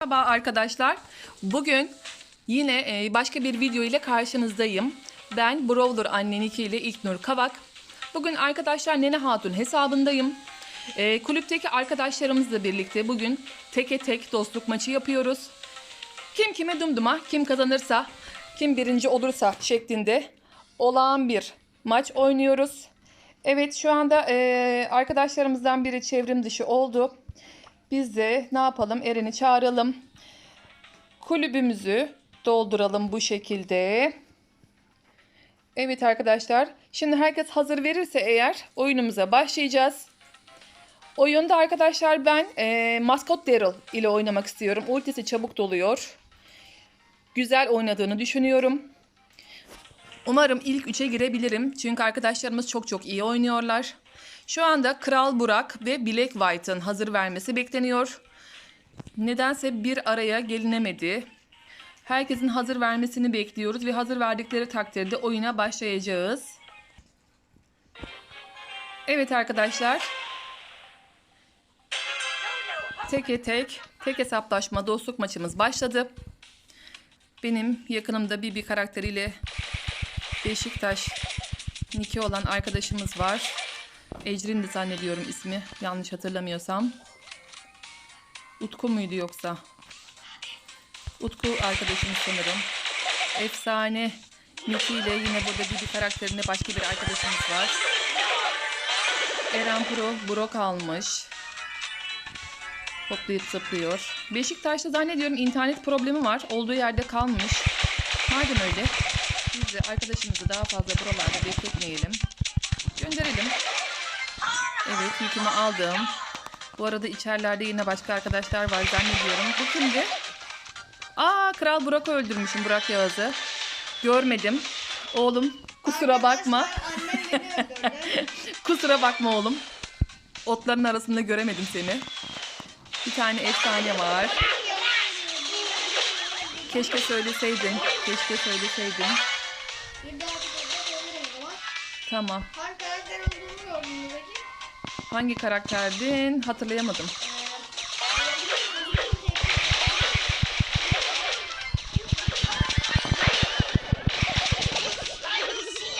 Merhaba arkadaşlar. Bugün yine e, başka bir video ile karşınızdayım. Ben Brawler Anne Niki ile İlknur Kavak. Bugün arkadaşlar Nene Hatun hesabındayım. E, kulüpteki arkadaşlarımızla birlikte bugün teke tek dostluk maçı yapıyoruz. Kim kime dumduma, kim kazanırsa, kim birinci olursa şeklinde olağan bir maç oynuyoruz. Evet şu anda e, arkadaşlarımızdan biri çevrim dışı oldu. Biz de ne yapalım? Eren'i çağıralım. Kulübümüzü dolduralım bu şekilde. Evet arkadaşlar. Şimdi herkes hazır verirse eğer oyunumuza başlayacağız. Oyunda arkadaşlar ben e, Maskot Daryl ile oynamak istiyorum. Ultisi çabuk doluyor. Güzel oynadığını düşünüyorum. Umarım ilk üçe girebilirim. Çünkü arkadaşlarımız çok çok iyi oynuyorlar. Şu anda Kral Burak ve Black White'ın hazır vermesi bekleniyor. Nedense bir araya gelinemedi. Herkesin hazır vermesini bekliyoruz ve hazır verdikleri takdirde oyuna başlayacağız. Evet arkadaşlar. Teke tek, tek hesaplaşma dostluk maçımız başladı. Benim yakınımda Bibi karakteriyle Beşiktaş Niki olan arkadaşımız var. Ecrin de zannediyorum ismi. Yanlış hatırlamıyorsam. Utku muydu yoksa? Utku arkadaşımız sanırım. Efsane Niki ile yine burada Bibi karakterinde başka bir arkadaşımız var. Eren Pro Brok almış. Hoplayıp zıplıyor. Beşiktaş'ta zannediyorum internet problemi var. Olduğu yerde kalmış. Madem öyle biz de arkadaşımızı daha fazla buralarda bekletmeyelim. Gönderelim. Evet yükümü aldım. Bu arada içerilerde yine başka arkadaşlar var zannediyorum. Bu kimdi? Aa Kral Burak'ı öldürmüşüm Burak Yağız'ı. Görmedim. Oğlum kusura bakma. kusura bakma oğlum. Otların arasında göremedim seni. Bir tane efsane var. Keşke söyleseydin. Keşke söyleseydin. Tamam. Hangi karakterdin? Hatırlayamadım.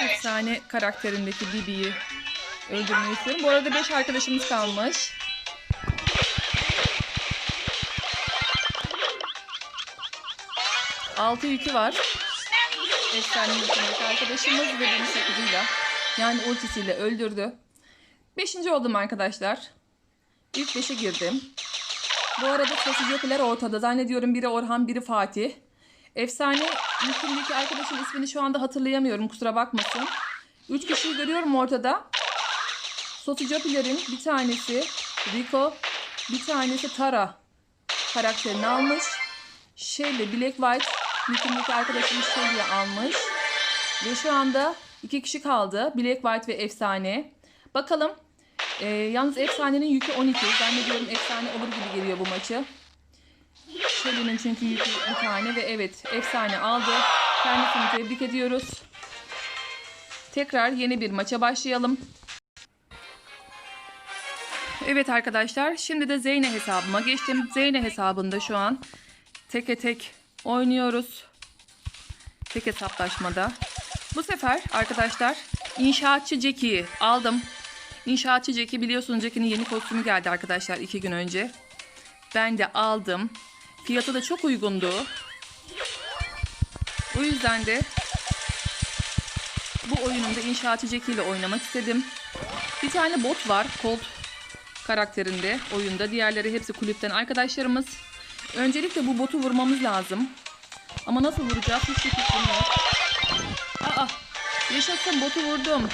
Efsane karakterindeki Bibi'yi öldürmeyi istiyorum. Bu arada 5 arkadaşımız kalmış. Altı yükü var. Efsane arkadaşımız ve beni sakızıyla yani ultisiyle öldürdü. Beşinci oldum arkadaşlar. İlk beşe girdim. Bu arada Sosyopiler ortada. Zannediyorum biri Orhan, biri Fatih. Efsane yükümdeki arkadaşın ismini şu anda hatırlayamıyorum. Kusura bakmasın. Üç kişiyi görüyorum ortada. Sosyopiler'in bir tanesi Rico, bir tanesi Tara karakterini almış. Shelly, Black White yükümdeki arkadaşımız Shelly'yi almış. Ve şu anda iki kişi kaldı. Black White ve Efsane. Bakalım. Ee, yalnız Efsane'nin yükü 12. Zannediyorum Efsane olur gibi geliyor bu maçı. Shelly'nin çünkü yükü bir tane ve evet Efsane aldı. Kendisini tebrik ediyoruz. Tekrar yeni bir maça başlayalım. Evet arkadaşlar şimdi de Zeyne hesabıma geçtim. Zeyne hesabında şu an teke tek oynuyoruz. Tek hesaplaşmada. Bu sefer arkadaşlar inşaatçı Jackie'yi aldım. İnşaatçı Jackie biliyorsunuz Jackie'nin yeni kostümü geldi arkadaşlar iki gün önce. Ben de aldım. Fiyatı da çok uygundu. O yüzden de bu oyunumda inşaatçı Jackie ile oynamak istedim. Bir tane bot var. Colt karakterinde oyunda. Diğerleri hepsi kulüpten arkadaşlarımız. Öncelikle bu botu vurmamız lazım. Ama nasıl vuracağız hiçbir fikrim yok. Aa, yaşasın botu vurdum.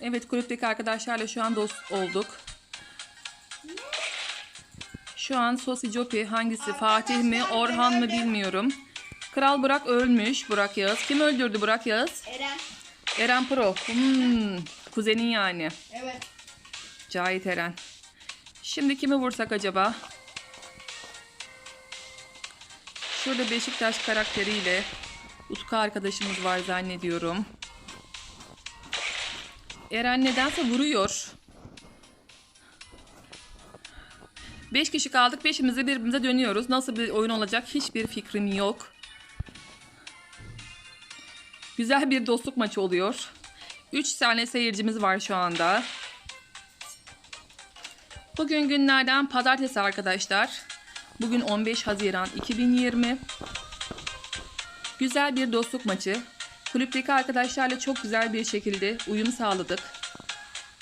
Evet kulüpteki arkadaşlarla şu an dost olduk. Şu an Sosi Jopi hangisi Fatih mi Orhan mı bilmiyorum. Kral Burak ölmüş Burak Yağız. Kim öldürdü Burak Yağız? Eren. Eren Pro. Hmm, kuzenin yani. Evet. Cahit Eren. Şimdi kimi vursak acaba? Şurada Beşiktaş karakteriyle Utku arkadaşımız var zannediyorum. Eren nedense vuruyor. 5 kişi kaldık. Beşimizi birbirimize dönüyoruz. Nasıl bir oyun olacak hiçbir fikrim yok. Güzel bir dostluk maçı oluyor. 3 tane seyircimiz var şu anda. Bugün günlerden pazartesi arkadaşlar. Bugün 15 Haziran 2020. Güzel bir dostluk maçı. Kulüpteki arkadaşlarla çok güzel bir şekilde uyum sağladık.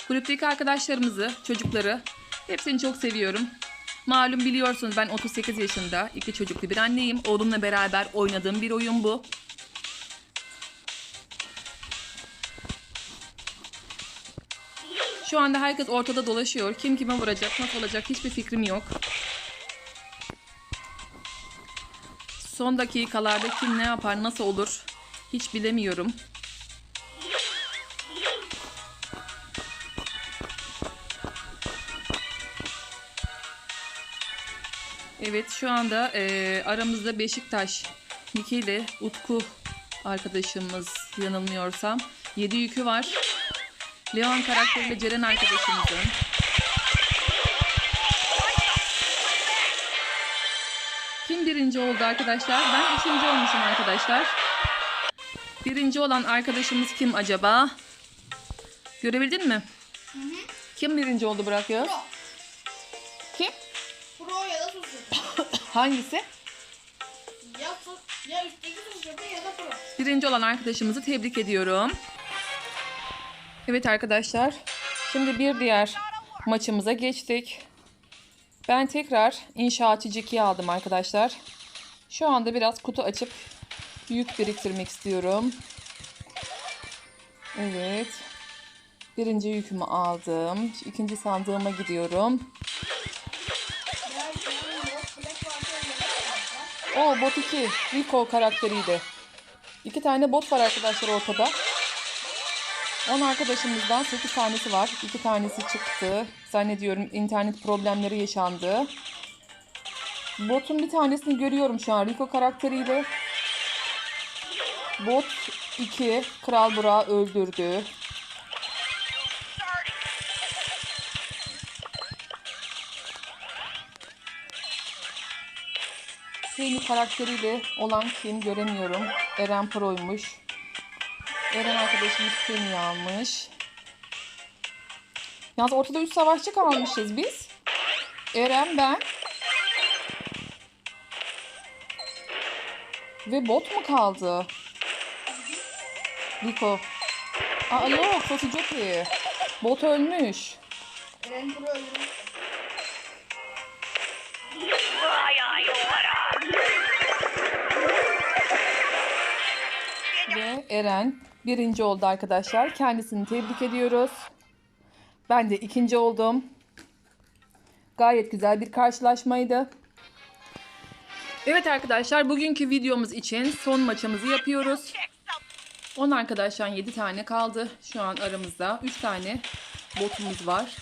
Kulüpteki arkadaşlarımızı, çocukları hepsini çok seviyorum. Malum biliyorsunuz ben 38 yaşında, iki çocuklu bir anneyim. Oğlumla beraber oynadığım bir oyun bu. Şu anda herkes ortada dolaşıyor. Kim kime vuracak, nasıl olacak hiçbir fikrim yok. Son dakikalarda kim ne yapar, nasıl olur hiç bilemiyorum. Evet şu anda eee, aramızda Beşiktaş Niki ile Utku arkadaşımız yanılmıyorsam 7 yükü var. Leon karakteriyle Ceren arkadaşımızın. Kim birinci oldu arkadaşlar? Ben üçüncü olmuşum arkadaşlar. Birinci olan arkadaşımız kim acaba? Görebildin mi? Kim birinci oldu Burak Yağız? Pro. Kim? Pro ya da sosyete. Hangisi? ya, ya üstteki sosyete ya da pro. Birinci olan arkadaşımızı tebrik ediyorum. Evet arkadaşlar. Şimdi bir diğer maçımıza geçtik. Ben tekrar inşaatçı Jack'i aldım arkadaşlar. Şu anda biraz kutu açıp yük biriktirmek istiyorum. Evet. Birinci yükümü aldım. İkinci sandığıma gidiyorum. O bot 2. Rico karakteriydi. İki tane bot var arkadaşlar ortada. 10 arkadaşımızdan 8 tanesi var. 2 tanesi çıktı. Zannediyorum internet problemleri yaşandı. Botun bir tanesini görüyorum şu an Rico karakteriyle. Bot 2 Kral Burak'ı öldürdü. Penny karakteriyle olan kim göremiyorum. Eren Pro'ymuş. Eren arkadaşımız Penny'i almış. Yalnız ortada 3 savaşçı kalmışız biz. Eren ben. Ve bot mu kaldı? Rico. Aa yok, Sosi Jockey. Bot ölmüş. Eren pro öldürmüş. Ve Eren birinci oldu arkadaşlar. Kendisini tebrik ediyoruz. Ben de ikinci oldum. Gayet güzel bir karşılaşmaydı. Evet arkadaşlar bugünkü videomuz için son maçımızı yapıyoruz. 10 arkadaşlar 7 tane kaldı. Şu an aramızda 3 tane botumuz var.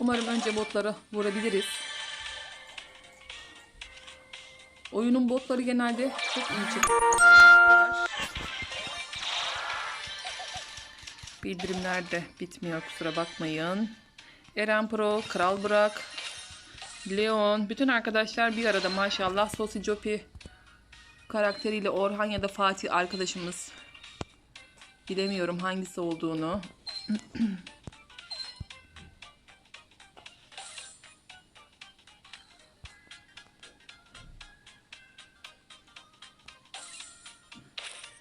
Umarım önce botları vurabiliriz. Oyunun botları genelde çok iyi çıkıyor. Bildirimler de bitmiyor kusura bakmayın. Eren Pro, Kral Burak, Leon, bütün arkadaşlar bir arada maşallah. Sosi Jopi karakteriyle Orhan ya da Fatih arkadaşımız. Bilemiyorum hangisi olduğunu.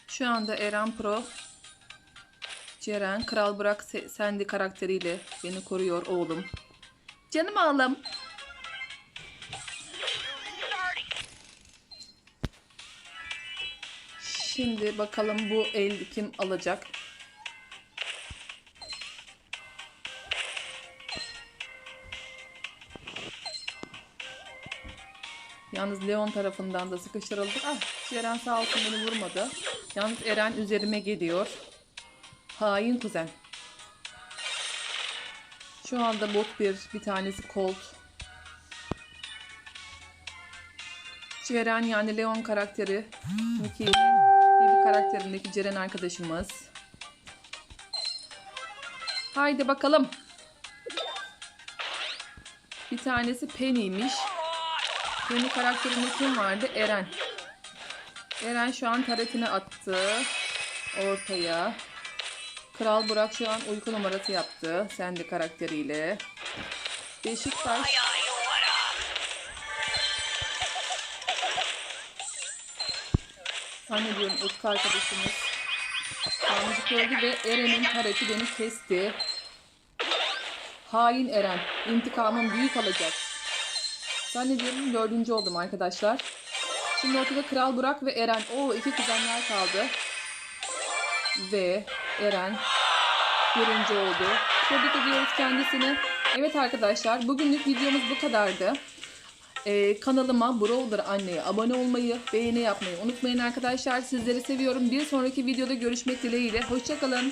Şu anda Eren Pro Ceren, Kral Burak Se- Sendi karakteriyle beni koruyor oğlum. Canım oğlum. Şimdi bakalım bu el kim alacak? Yalnız Leon tarafından da sıkıştırıldık. Ah, Ceren sağ olsun beni vurmadı. Yalnız Eren üzerime geliyor. Hain kuzen. Şu anda bot bir, bir tanesi Colt. Ceren yani Leon karakteri. Mickey Bibi karakterindeki Ceren arkadaşımız. Haydi bakalım. Bir tanesi Penny'miş. Penny karakterinde kim vardı? Eren. Eren şu an taretini attı. Ortaya. Kral Burak şu an uyku numarası yaptı. Sandy karakteriyle. Beşiktaş. Zannediyorum Utku arkadaşımız. Tanrıcık öldü ve Eren'in tareti beni kesti. Hain Eren. İntikamım büyük olacak. Zannediyorum dördüncü oldum arkadaşlar. Şimdi ortada Kral Burak ve Eren. Oo iki kuzenler kaldı. Ve Eren birinci oldu. Tebrik ediyoruz kendisini. Evet arkadaşlar bugünlük videomuz bu kadardı. Ee, kanalıma Brawler Anne'ye abone olmayı, beğeni yapmayı unutmayın arkadaşlar. Sizleri seviyorum. Bir sonraki videoda görüşmek dileğiyle. Hoşçakalın.